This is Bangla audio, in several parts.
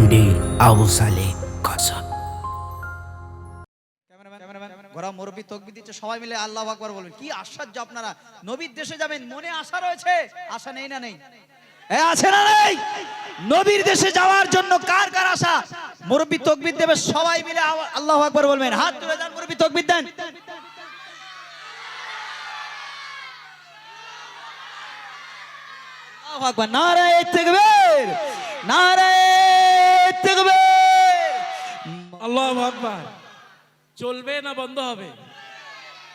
এমডি আবু সালে কাসা ঘোরা মুরব্বী তকবি দিচ্ছে, সবাই মিলে আল্লাহ আকবার বলবেন। কি আশ্চর্য আপনারা, নবীর দেশে যাবেন, মনে আশা রয়েছে? আশা নেই না নেই? আছে না নেই? নবীর দেশে যাওয়ার জন্য কার কার আশা? মুরব্বী তকবির দেবে, সবাই মিলে আল্লাহ আকবার বলবেন। হাত তুলে দেন, মুরব্বী তকবির দেন। আকবার, নারায়ে তাকবীর, নারায়ে আল্লাহ আকবার। চলবে না বন্ধ হবে?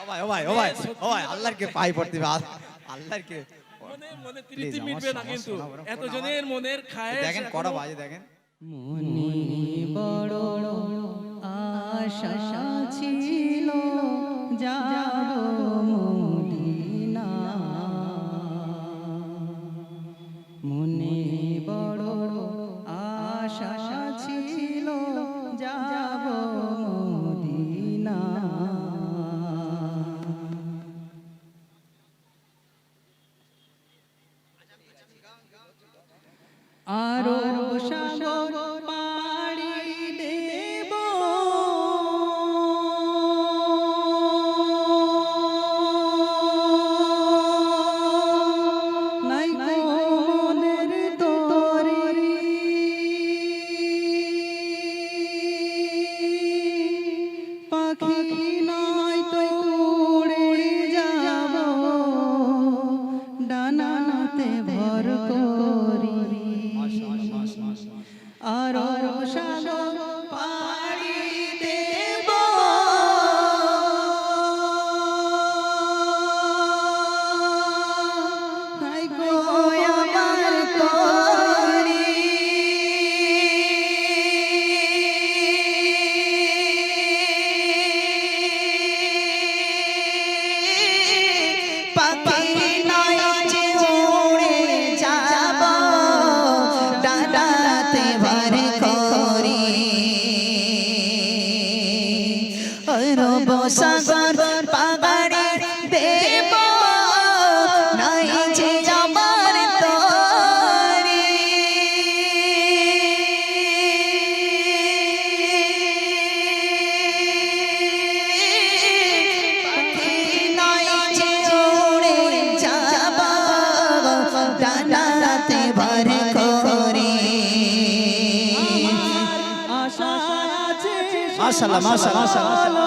ও ভাই ও ভাই ও ভাই ও ভাই আল্লাহর কে পাই পড়তে আল্লাহর কে মনে মনে তৃপ্তি মিটবে না কিন্তু। শোনা বরং এত শোনা জনের মনের খায় দেখেন কড়া বাজে দেখেন। বড় আশা ছিল যাব আরও সাগর ডানাতে ভর করি। মাশাআল্লাহ, মাশাআল্লাহ,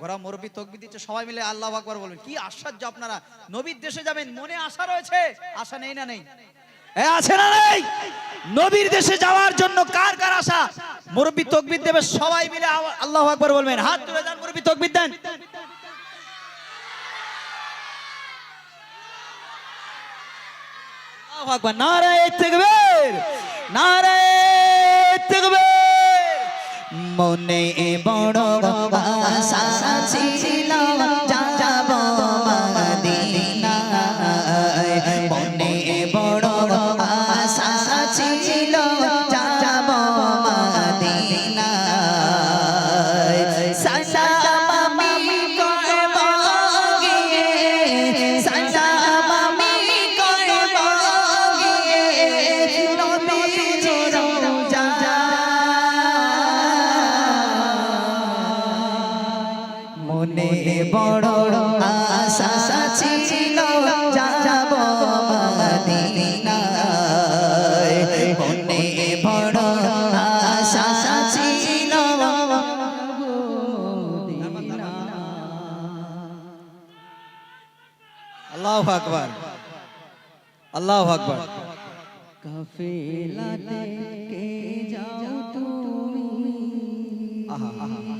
ঘোরা মুরব্বী তকবি দিচ্ছে, সবাই মিলে আল্লাহ আকবার বলবেন কি আশ্চর্য আপনারা। নবীর দেশে যাবেন, মনে আশা রয়েছে? আশা নেই না নেই? আছে না নেই? নবীর দেশে যাওয়ার জন্য কার কার আশা? মুরব্বী তকবির দেবে, সবাই মিলে আল্লাহ আকবার বলবেন। হাত তুলে দেন মুরব্বী তকবির দেন। নারায়ে নারায়ে মনে বড় আশা ছিল বড় আশা ছিল যাব মদিনায়। মনে বড় আশা ছিল। আল্লাহু আকবার। আল্লাহু আকবার। কাফেলাতে কে যাও তুমি। আহা আহা আহা।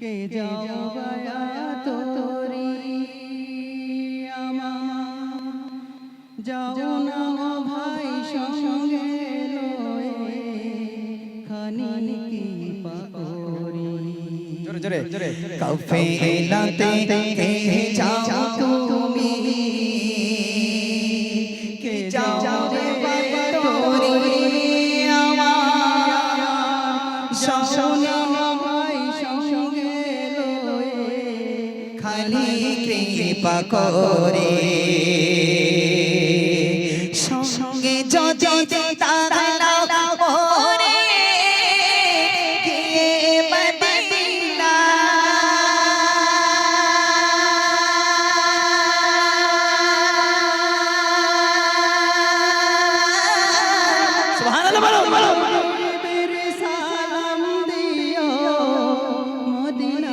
কে যাও বায়া তোরি? আমা যাও না ভাই সঙ্গে লয়ে খানি কি পাকরি জোরে জোরে জোরে। কাউফে এলাতে কে যাও তুমি। খালি কৃপা করে। সঙ্গে যদি তারা করে কে মদিনা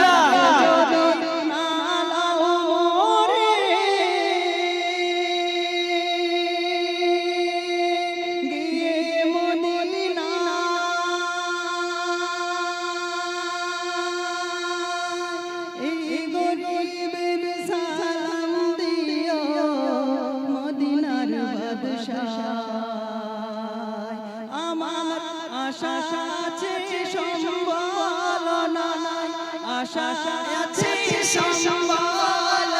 আশা আছে সম্বল নাই। আশা আছে সম্বল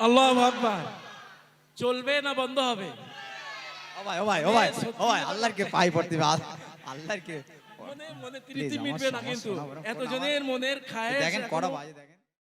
আল্লাহ আকবার। চলবে না বন্ধ হবে? ও ভাই ও ভাই ও ভাই ও ভাই আল্লাহর কে পাই পড়তে আল্লাহর কে মনে মনে তৃপ্তি মিটবে না কিন্তু। এতজনের মনের খায় দেখেন বাজে দেখেন।